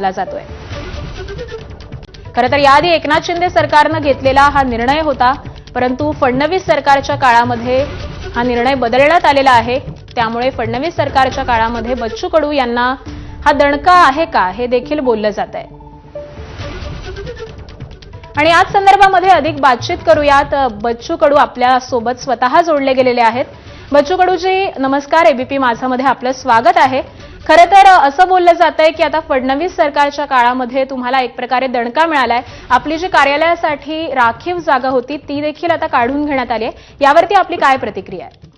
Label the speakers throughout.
Speaker 1: मानला जातोय. खरं तर याआधी एकनाथ शिंदे सरकारनं घेतलेला हा निर्णय होता परंतु फडणवीस सरकारच्या काळामध्ये हा निर्णय बदलण्यात आलेला आहे. त्यामुळे फडणवीस सरकारच्या काळामध्ये बच्चू कडू यांना हा दणका आहे का हे देखील बोललं जात आहे आणि याच संदर्भामध्ये अधिक बातचीत करूयात. बच्चू कडू आपल्यासोबत स्वतः जोडले गेलेले आहेत. बच्चू कडूजी नमस्कार. एबीपी माझामध्ये आपलं स्वागत आहे. खरं तर असं बोललं जात आहे की आता फडणवीस सरकारच्या काळामध्ये तुम्हाला एक प्रकारे दणका मिळालाय. आपली जी कार्यालयासाठी राखीव जागा होती ती देखील आता काढून घेण्यात आली आहे. यावरती आपली काय प्रतिक्रिया आहे?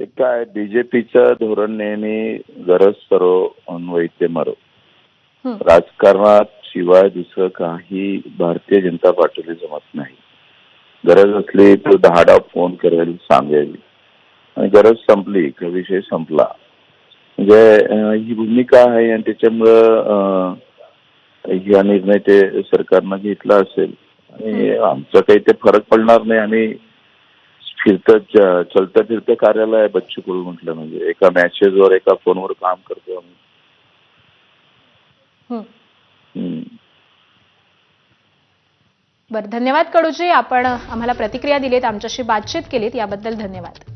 Speaker 2: ते काय बीजेपीचं धोरण नेहमी गरज करो अन वैद्य मरो राजकारणात शिवाय दुसरं काही भारतीय जनता पार्टीला जमत नाही. गरज असली तर दहाडा फोन करेल सांगेल. आणि गरज संपली का विषय संपला म्हणजे ही भूमिका आहे आणि त्याच्यामुळं हा निर्णय ते सरकारनं घेतला असेल. आणि आमचं काही ते फरक पडणार नाही आम्ही फिरतं चलतं फिरतं कार्यालय आहे बच्चू कडू म्हटलं म्हणजे. एका मॅचेसवर एका फोनवर काम करतो आम्ही.
Speaker 1: हं. बरं धन्यवाद कडूजी. आपण आम्हाला प्रतिक्रिया दिलीत आमच्याशी बातचीत केलीत. याबद्दल धन्यवाद.